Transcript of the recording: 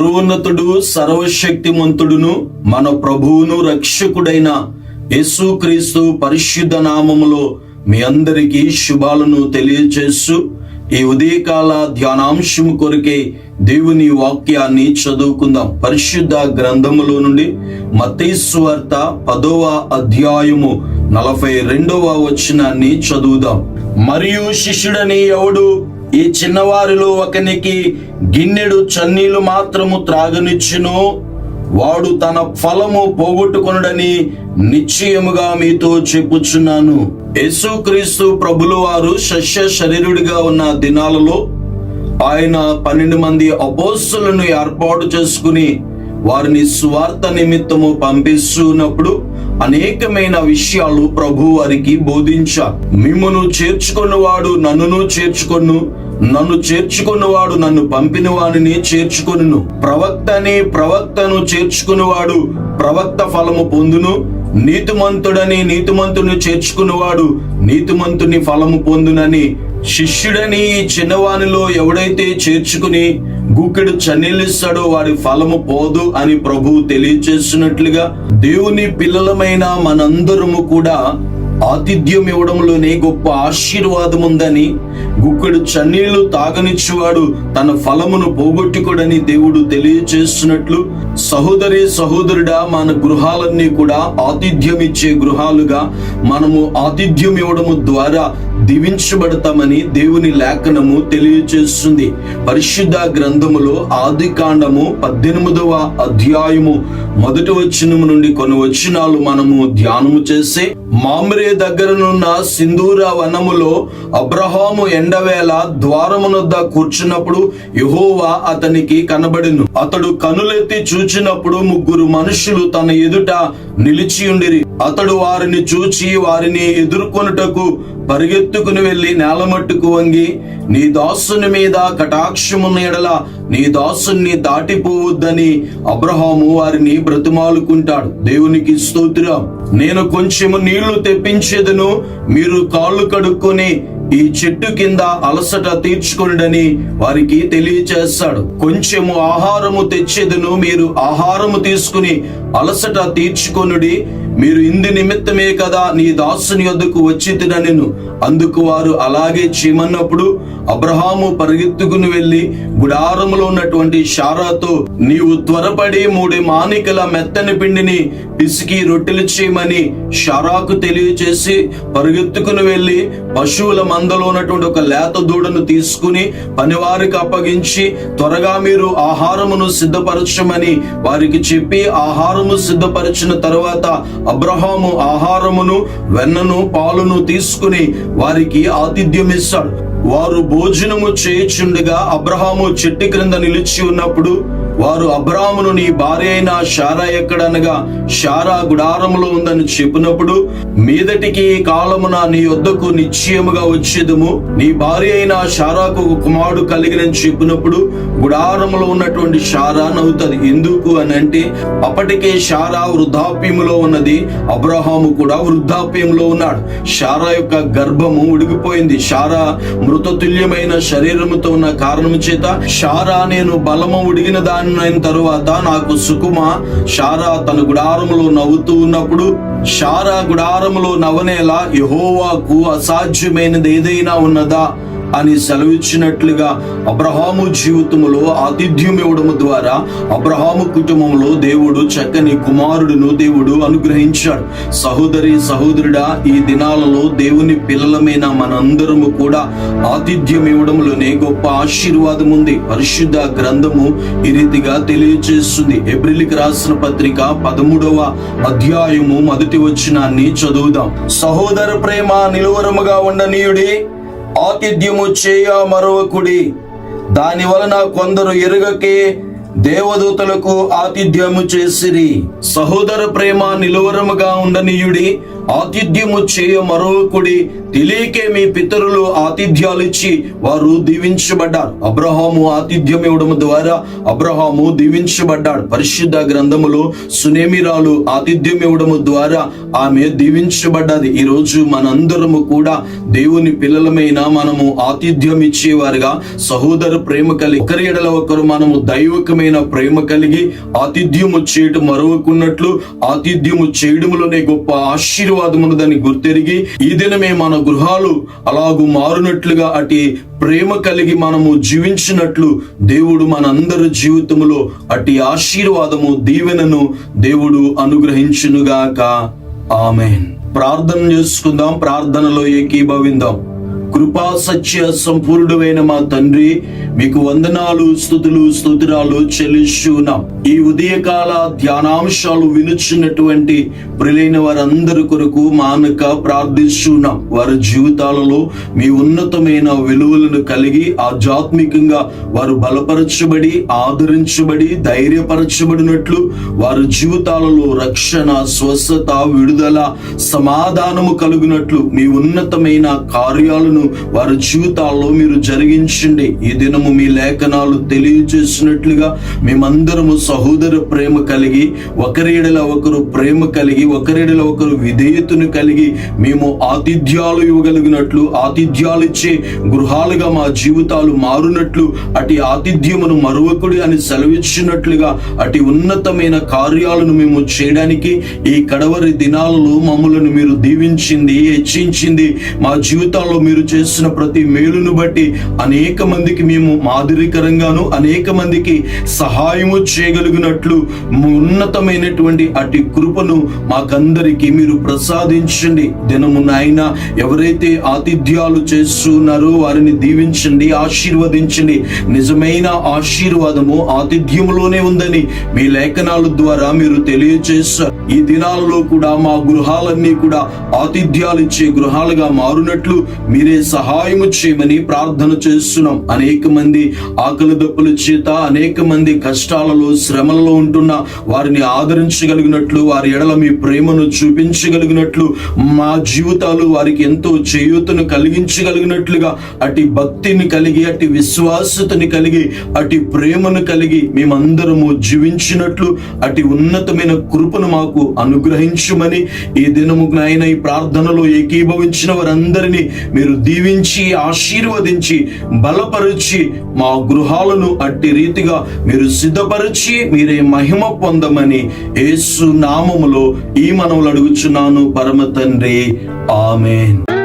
సర్వోన్నతుడు సర్వశక్తిమంతుడును మన ప్రభువును రక్షకుడైన యేసుక్రీస్తు పరిశుద్ధ నామములో మీ అందరికీ శుభాలను తెలియచేస్తూ ఈ ఉదయకాల ధ్యానాంశం కొరకే దేవుని వాక్యాన్ని చదువుకుందాం. పరిశుద్ధ గ్రంథములో నుండి మతేశ్వార్త పదవ అధ్యాయము నలభై రెండవ వచనాన్ని చదువుదాం. మరియు శిష్యుడని ఎవడు? ఈ చిన్నవారిలో ఒకనికి గిన్నెడు చన్నీలు మాత్రము త్రాగనిచ్చును. వాడు తన ఫలము పోగొట్టుకొనడని నిశ్చయముగా మీతో చెప్పుచున్నాను. యేసుక్రీస్తు ప్రభులు వారు శస్య శరీరుడిగా ఉన్న దినాలలో ఆయన పన్నెండు మంది అపోస్తులను ఏర్పాటు చేసుకుని వారిని స్వార్థ నిమిత్తము పంపిస్తున్నప్పుడు అనేకమైన విషయాలు ప్రభు వారికి బోధించ మిమ్మను చేర్చుకున్నవాడు నన్నును చేర్చుకొను నన్ను చేర్చుకున్నవాడు నన్ను పంపిన వాడిని చేర్చుకొనును. ప్రవక్తని ప్రవక్తను చేర్చుకున్నవాడు ప్రవక్త ఫలము పొందును. నీతిమంతుడని నీతిమంతుని చేర్చుకున్నవాడు నీతిమంతుని ఫలము పొందునని. శిష్యుడని చిన్నవానిలో ఎవడైతే చేర్చుకుని గుక్కెడు చన్నీలిస్తాడో వాడి ఫలము పోదు అని ప్రభువు తెలియచేస్తున్నట్లుగా దేవుని పిల్లలమైన మనందరము కూడా ఆతిథ్యం ఇవ్వడంలోనే గొప్ప ఆశీర్వాదం ఉందని గుక్కడు చన్నీళ్ళు తాగనిచ్చువాడు తన ఫలమును పోగొట్టుకోడని దేవుడు తెలియచేస్తున్నట్లు. సహోదరి సహోదరుడా మన గృహాలన్నీ కూడా ఆతిథ్యం ఇచ్చే గృహాలుగా మనము ఆతిథ్యం ఇవ్వడము ద్వారా దీవించబడతామని దేవుని లేఖనము తెలియచేస్తుంది. పరిశుద్ధ గ్రంథములో ఆది కాండము పద్దెనిమిదవ అధ్యాయము మొదటి వచనము నుండి కొన్ని వచనాలు మనము ధ్యానము చేసి మామిరే దగ్గరనున్న సింధూర వనములో అబ్రహాము ఎండవేళ ద్వారమునొద్ద కూర్చున్నప్పుడు యహోవా అతనికి కనబడిను. అతడు కనులెత్తి చూచినప్పుడు ముగ్గురు మనుషులు తన ఎదుట నిలిచియుండిరి అతడు వారిని చూచి వారిని ఎదుర్కొనుటకు పరిగెత్తుకుని వెళ్ళి నేలమట్టుకు వంగి నీ దాసుని మీద కటాక్షమున్న ఎడల నీ దాసుని దాటిపోవద్దని అబ్రహాము వారిని బ్రతిమాలుకుంటాడు. దేవునికి స్తోత్రం. నేను కొంచెము నీళ్ళు తెప్పించేదను మీరు కాళ్ళు కడుక్కొని ఈ చెట్టు కింద అలసట తీర్చుకొనుడని వారికి తెలియచేస్తాడు. కొంచెము ఆహారము తెచ్చేదను మీరు ఆహారము తీసుకుని అలసట తీర్చుకొనుడి మీరు ఇందు నిమిత్తమే కదా నీ దాసుని వద్దకు వచ్చి తినను అందుకు వారు అలాగే చేయమన్నప్పుడు అబ్రహాము పరిగెత్తుకుని వెళ్ళి గుడారములో ఉన్నటువంటి షారాతో నీవు త్వరపడి మూడు మానికల మెత్తని పిండిని పిసికి రొట్టెలు చేయమని షారాకు తెలియచేసి పరిగెత్తుకుని వెళ్ళి పశువుల మందలో ఉన్నటువంటి ఒక లేత దూడను తీసుకుని పనివారికి అప్పగించి త్వరగా మీరు ఆహారమును సిద్ధపరచమని వారికి చెప్పి ఆహారము సిద్ధపరిచిన తర్వాత అబ్రహాము ఆహారమును వెన్నను పాలును తీసుకుని వారికి ఆతిథ్యం ఇస్తాడు వారు భోజనము చేయుచుండగా అబ్రహాము చెట్టు క్రింద నిలిచి ఉన్నప్పుడు వారు అబ్రామును నీ భార్య అయిన షారా ఎక్కడనగా షారా గుడారములో ఉందని చెప్పినప్పుడు మీదటికి ఈ కాలమున నీ వద్దకు నిశ్చయముగా వచ్చేదము. నీ భార్య అయిన షారాకు ఒక కుమారుడు కలిగినని చెప్పినప్పుడు గుడారములో ఉన్నటువంటి షారా నవ్వుతుంది. ఎందుకు అని అంటే అప్పటికే షారా వృద్ధాప్యములో ఉన్నది అబ్రహాము కూడా వృద్ధాప్యంలో ఉన్నాడు. షారా యొక్క గర్భము ఉడిగిపోయింది. షారా మృతతుల్యమైన శరీరముతో ఉన్న కారణము చేత షారా నేను బలము ఉడిగిన దాని అయిన తరువాత నాకు సుకుమ షారా తన గుడారంలో నవ్వుతూ ఉన్నప్పుడు షారా గుడారంలో నవనేలా యహోవాకు అసాధ్యమైనది ఏదైనా ఉన్నదా? అని సెలవిచ్చినట్లుగా అబ్రహాము జీవితములో ఆతిథ్యం ఇవ్వడము ద్వారా అబ్రహాము కుటుంబంలో దేవుడు చక్కని కుమారుడును దేవుడు అనుగ్రహించాడు. సహోదరి సహోదరుడా ఈ దినాలలో దేవుని పిల్లలమైన మనందరము కూడా ఆతిథ్యం ఇవ్వడంలోనే గొప్ప ఆశీర్వాదం ఉంది. పరిశుద్ధ గ్రంథము ఈ రీతిగా తెలియజేస్తుంది ఏప్రిల్కి రాసిన పత్రిక పదమూడవ అధ్యాయము మొదటి వచ్చినాన్ని చదువుదాం. సహోదర ప్రేమ నిలువరముగా ఉండనీయుడి ఆతిథ్యము చేయ మరొకడి దాని వలన కొందరు ఎరుగకే దేవదూతలకు ఆతిథ్యము చేసిరి. సహోదర ప్రేమ నిలువరముగా ఉండనీయుడి ఆతిథ్యము చేయ మరొకడి తెలియకే మీ పితరులు ఆతిథ్యాలు ఇచ్చి వారు దీవించబడ్డారు. అబ్రహాము ఆతిథ్యం ఇవ్వడం ద్వారా అబ్రహాము దీవించబడ్డాడు. పరిశుద్ధ గ్రంథములో సునేమిరాలు ఆతిథ్యం ఇవ్వడం ద్వారా ఆమె దీవించబడ్డది. ఈ రోజు మనందరము కూడా దేవుని పిల్లలమైన మనము ఆతిథ్యం ఇచ్చేవారుగా. సహోదర ప్రేమ కలిగి ఒకరి ఎడల ఒకరు మనము దైవకమైన ప్రేమ కలిగి ఆతిథ్యము చేయటం మరవకున్నట్లు ఆతిథ్యము చేయడంలోనే గొప్ప ఆశీర్వాదమున్నదని గుర్తెరిగి ఈ దినమే మన గృహాలు అలాగు మారునట్లుగా అటి ప్రేమ కలిగి మనము జీవించినట్లు దేవుడు మనందరి జీవితములో అటి ఆశీర్వాదము దీవెనను దేవుడు అనుగ్రహించునుగాక. ఆమెన్. ప్రార్థన చేసుకుందాం ప్రార్థనలో ఏకీభవిందాం. కృపా సత్య సంపూర్ణమైన మా తండ్రి మీకు వందనాలు స్థుతులు స్తోత్రాలు చెల్లిస్తున్నాం ఈ ఉదయకాల ధ్యానాంశాలు వినుచున్నటువంటి ప్రిలైన వారందరి కొరకు మానక ప్రార్థిస్తున్నాం వారి జీవితాలలో మీ ఉన్నతమైన విలువలను కలిగి ఆధ్యాత్మికంగా వారు బలపరచబడి ఆదరించబడి ధైర్యపరచబడినట్లు వారి జీవితాలలో రక్షణ స్వస్థత విడుదల సమాధానము కలుగునట్లు మీ ఉన్నతమైన కార్యాలను వారి జీవితాల్లో మీరు జరిగించండి. ఈ దినము మీ లేఖనాలు తెలియజేసినట్లుగా మేమందరము సహోదర ప్రేమ కలిగి ఒకరిడల ఒకరు ప్రేమ కలిగి ఒకరిడల ఒకరు విధేయతను కలిగి మేము ఆతిథ్యాలు ఇవ్వగలిగినట్లు ఆతిథ్యాలు ఇచ్చే గృహాలుగా మా జీవితాలు మారునట్లు అటు ఆతిథ్యమును మరొకడి అని సెలవిచ్చినట్లుగా అటు ఉన్నతమైన కార్యాలను మేము చేయడానికి ఈ కడవరి దినాలలో మమ్మలను మీరు దీవించింది హెచ్చించింది. మా జీవితాల్లో మీరు చేసిన ప్రతి మేలును బట్టి అనేక మందికి మేము మాదిరికరంగాను అనేక మందికి సహాయము చేయగలిగినట్లు ఉన్నతమైనటువంటి అటు కృపను మాకందరికీ మీరు ప్రసాదించండి. దినము నాయన ఎవరైతే ఆతిథ్యాలు చేస్తున్నారో వారిని దీవించండి ఆశీర్వదించండి. నిజమైన ఆశీర్వాదము ఆతిథ్యములోనే ఉందని మీ లేఖనాల ద్వారా మీరు తెలియజేస్తారు ఈ దినాలలో కూడా మా గృహాలన్నీ కూడా ఆతిథ్యాలు ఇచ్చే గృహాలుగా మారునట్లు మీరే సహాయము చేయమని ప్రార్థన చేస్తున్నాం. అనేక మంది ఆకలి దప్పుల చేత అనేక మంది కష్టాలలో శ్రమలలో ఉంటున్న వారిని ఆదరించగలిగినట్లు వారి ఎడల మీ ప్రేమను చూపించగలిగినట్లు మా జీవితాలు వారికి ఎంతో చేయూతను కలిగించగలిగినట్లుగా అటు భక్తిని కలిగి అటు విశ్వాసతని కలిగి అటు ప్రేమను కలిగి మేమందరము జీవించినట్లు అటు ఉన్నతమైన కృపను మాకు అనుగ్రహించమని ఈ దినము నాయన ఈ ప్రార్థనలో ఏకీభవించిన వారందరినీ మీరు దీవించి ఆశీర్వదించి బలపరిచి మా గృహాలను అట్టి రీతిగా మీరు సిద్ధపరిచి మీరే మహిమ పొందమని యేసు నామములో ఈ మనవులు అడుగుచున్నాను. పరమ తండ్రి. ఆమెన్.